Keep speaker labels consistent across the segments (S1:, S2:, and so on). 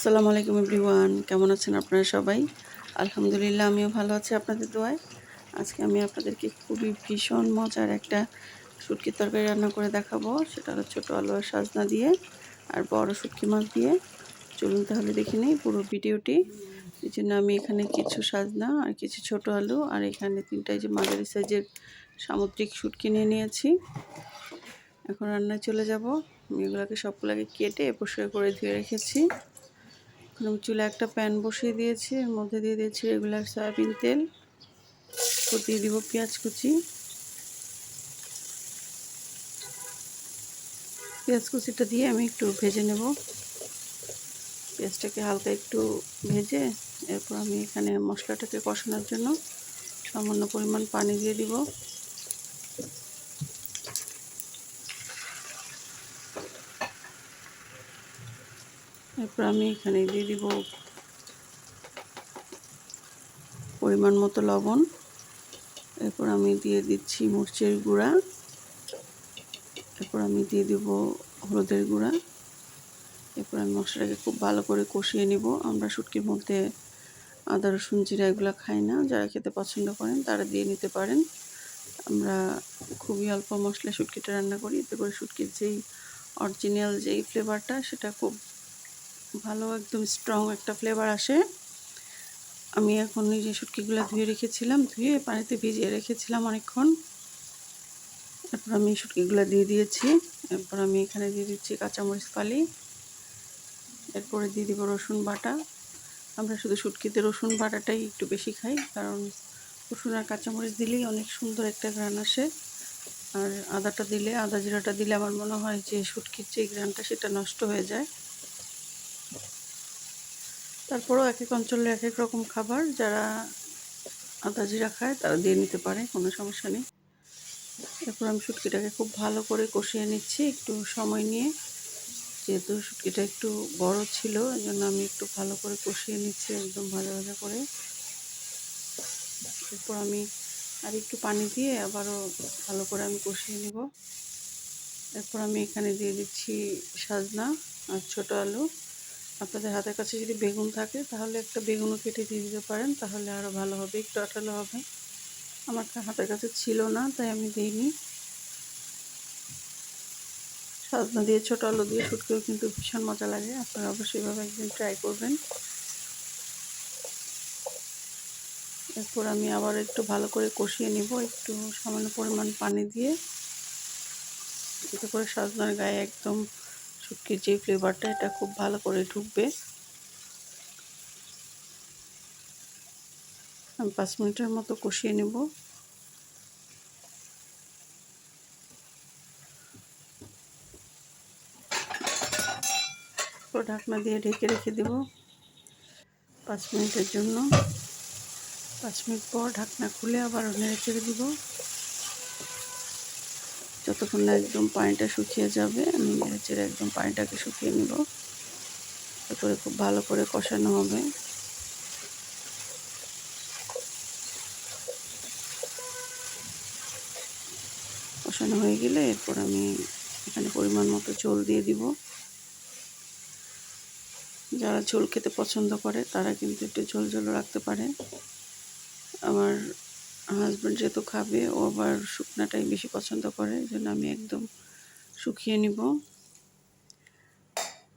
S1: আসসালামু আলাইকুম এভরিওয়ান, কেমন আছেন আপনারা সবাই? আলহামদুলিল্লাহ, আমিও ভালো আছি আপনাদের দোয়ায়। আজকে আমি আপনাদেরকে খুবই ভীষণ মজার একটা শুটকির তরকারি রান্না করে দেখাবো। সেটা হলো ছোটো আলু আর সাজনা দিয়ে আর বড় শুটকি মাছ দিয়ে। চলুন তাহলে দেখে নিই পুরো ভিডিওটি। এই জন্য আমি এখানে কিছু সাজনা আর কিছু ছোট আলু আর এখানে তিনটাই যে মাঝারি সাইজের সামুদ্রিক শুটকি নিয়ে নিয়েছি। এখন রান্নায় চলে যাব। আমি এগুলোকে সবগুলোকে কেটে পরিষ্কার করে ধুয়ে রেখেছি। চুলে একটা প্যান বসিয়ে দিয়েছি। এর মধ্যে দিয়ে দিয়েছি রেগুলার সয়াবিন তেল। তো দিয়ে দিব পেঁয়াজ কুচি। পেঁয়াজ কুচিটা দিয়ে আমি একটু ভেজে নেব। পেঁয়াজটাকে হালকা একটু ভেজে এরপর আমি এখানে মশলাটাকে কষানোর জন্য সামান্য পরিমাণ পানি দিয়ে দিব। এরপর আমি এখানে দিয়ে দিব পরিমাণ মতো লবণ। এরপর আমি দিয়ে দিচ্ছি মরচের গুঁড়া। এরপর আমি দিয়ে দিব হলুদের গুঁড়া। এরপর আমি মশলাটাকে খুব ভালো করে কষিয়ে নিব। আমরা শুটকির মধ্যে আদা, রসুন, জিরা এগুলো খাই না। যারা খেতে পছন্দ করেন তারা দিয়ে নিতে পারেন। আমরা খুবই অল্প মশলা শুটকিটা রান্না করি। এতে করে শুটকির যেই অরিজিনাল যেই ফ্লেভারটা সেটা খুব ভালো, একদম স্ট্রং একটা ফ্লেভার আসে। আমি এখন এই যে শুটকিগুলো ধুয়ে রেখেছিলাম, ধুয়ে পানিতে ভিজিয়ে রেখেছিলাম অনেকক্ষণ। এরপর আমি শুটকিগুলো দিয়ে দিয়েছি। এরপর আমি এখানে দিয়ে দিচ্ছি কাঁচামরিচ ফালি। এরপরে দিয়ে দিব রসুন বাটা। আমরা শুধু শুটকিতে রসুন বাটাটাই একটু বেশি খাই, কারণ রসুন আর কাঁচামরিচ দিলেই অনেক সুন্দর একটা গ্রান আসে। আর আদাটা দিলে, আদা জিরাটা দিলে আমার মনে হয় যে শুটকির যে গ্রানটা সেটা নষ্ট হয়ে যায়। তারপরেও এক এক অঞ্চলে এক এক রকম খাবার যারা আদা জিরা খায়, তারা দিয়ে নিতে পারে, কোনো সমস্যা নেই। এরপর আমি শুটকিটাকে খুব ভালো করে কষিয়ে নিচ্ছি একটু সময় নিয়ে। যেহেতু শুটকিটা একটু বড় ছিল এই জন্য আমি একটু ভালো করে কষিয়ে নিচ্ছি একদম ভাজা ভাজা করে। এরপর আমি আর একটু পানি দিয়ে আবারও ভালো করে আমি কষিয়ে নিব। এরপর আমি এখানে দিয়ে দিচ্ছি সাজনা আর ছোটো আলু। আপনাদের হাতের কাছে যদি বেগুন থাকে, তাহলে একটা বেগুনও কেটে দিয়ে দিতে পারেন, তাহলে আরও ভালো হবে, একটু আঠালো হবে। আমার হাতের কাছে ছিল না, তাই আমি দিইনি। সাজনা দিয়ে, ছোটো আলু দিয়ে, শুটকেও কিন্তু ভীষণ মজা লাগে, আপনারা অবশ্যই এভাবে একদিন ট্রাই করবেন। এরপর আমি আবার একটু ভালো করে কষিয়ে নিব, একটু সামান্য পরিমাণ পানি দিয়ে এতে করে সাজনার গায়ে একদম শুটকির যে ফ্লেভারটা এটা খুব ভালো করে ঢুকবে। আমি পাঁচ মিনিটের মতো কষিয়ে নেব। ঢাকনা দিয়ে ঢেকে রেখে দেব পাঁচ মিনিটের জন্য। পাঁচ মিনিট পর ঢাকনা খুলে আবার নেড়ে ছেড়ে দিব। যতক্ষণ না একদম পানিটা শুকিয়ে যাবে, আমি নেড়ে একদম পানিটাকে শুকিয়ে নিব। তারপরে খুব ভালো করে কষানো হবে। কষানো হয়ে গেলে এরপর আমি এখানে পরিমাণ মতো চোল দিয়ে দিব। যারা ঝোল খেতে পছন্দ করে, তারা কিন্তু একটু ঝোল ঝোল রাখতে পারে। আমার হাজব্যান্ড যেহেতু খাবে, ও আবার শুকনাটাই বেশি পছন্দ করে এই জন্য আমি একদম শুকিয়ে নিব।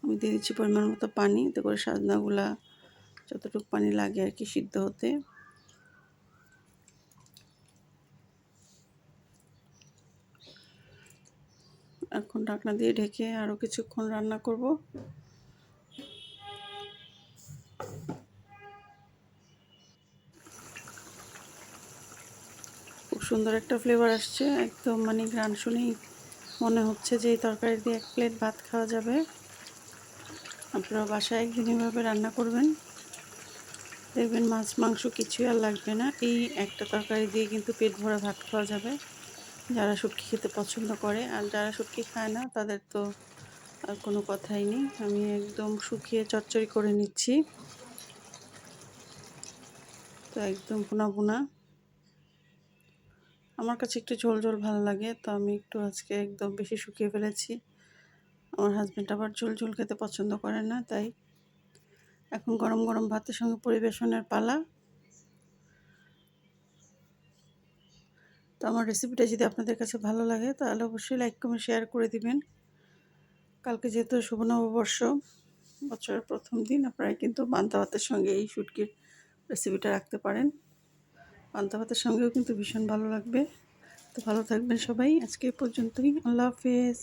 S1: আমি দিয়ে দিচ্ছি পরিমাণ মতো পানি, এতে করে সাজনাগুলা যতটুকু পানি লাগে আর কি সিদ্ধ হতে। এখন ঢাকনা দিয়ে ঢেকে আরও কিছুক্ষণ রান্না করব। সুন্দর একটা ফ্লেভার আসছে। একদম মানে গ্রান শুনেই মনে হচ্ছে যে এই তরকারি দিয়ে এক প্লেট ভাত খাওয়া যাবে। আপনারা বাসায় একদিন এভাবে রান্না করবেন। দেখবেন মাছ, মাংস কিছুই আর লাগবে না। এই একটা তরকারি দিয়ে কিন্তু পেট ভরা ভাত খাওয়া যাবে। যারা শুটকি খেতে পছন্দ করে, আর যারা শুটকি খায় না, তাদের তো আর কোনো কথাই নেই। আমি একদম শুকিয়ে চচ্চড়ি করে নিচ্ছি। তো একদম পোনা পোনা আমার কাছে একটু ঝোল ঝোল ভালো লাগে, তো আমি একটু আজকে একদম বেশি শুকিয়ে ফেলেছি। আমার হাজব্যান্ড আবার ঝোল ঝোল খেতে পছন্দ করে না, তাই এখন গরম গরম ভাতের সঙ্গে পরিবেশনের পালা। তো আমার রেসিপিটা যদি আপনাদের কাছে ভালো লাগে, তাহলে অবশ্যই লাইক কমেন্ট শেয়ার করে দিবেন। কালকে যেহেতু শুভ নববর্ষ, বছরের প্রথম দিন, আপনারা কিন্তু পান্তা ভাতের সঙ্গে এই শুটকির রেসিপিটা রাখতে পারেন। পান্তা ভাতের সঙ্গেও কিন্তু ভীষণ ভালো লাগবে। তো ভালো থাকবেন সবাই। আজকে পর্যন্তই। আল্লাহ হাফেজ।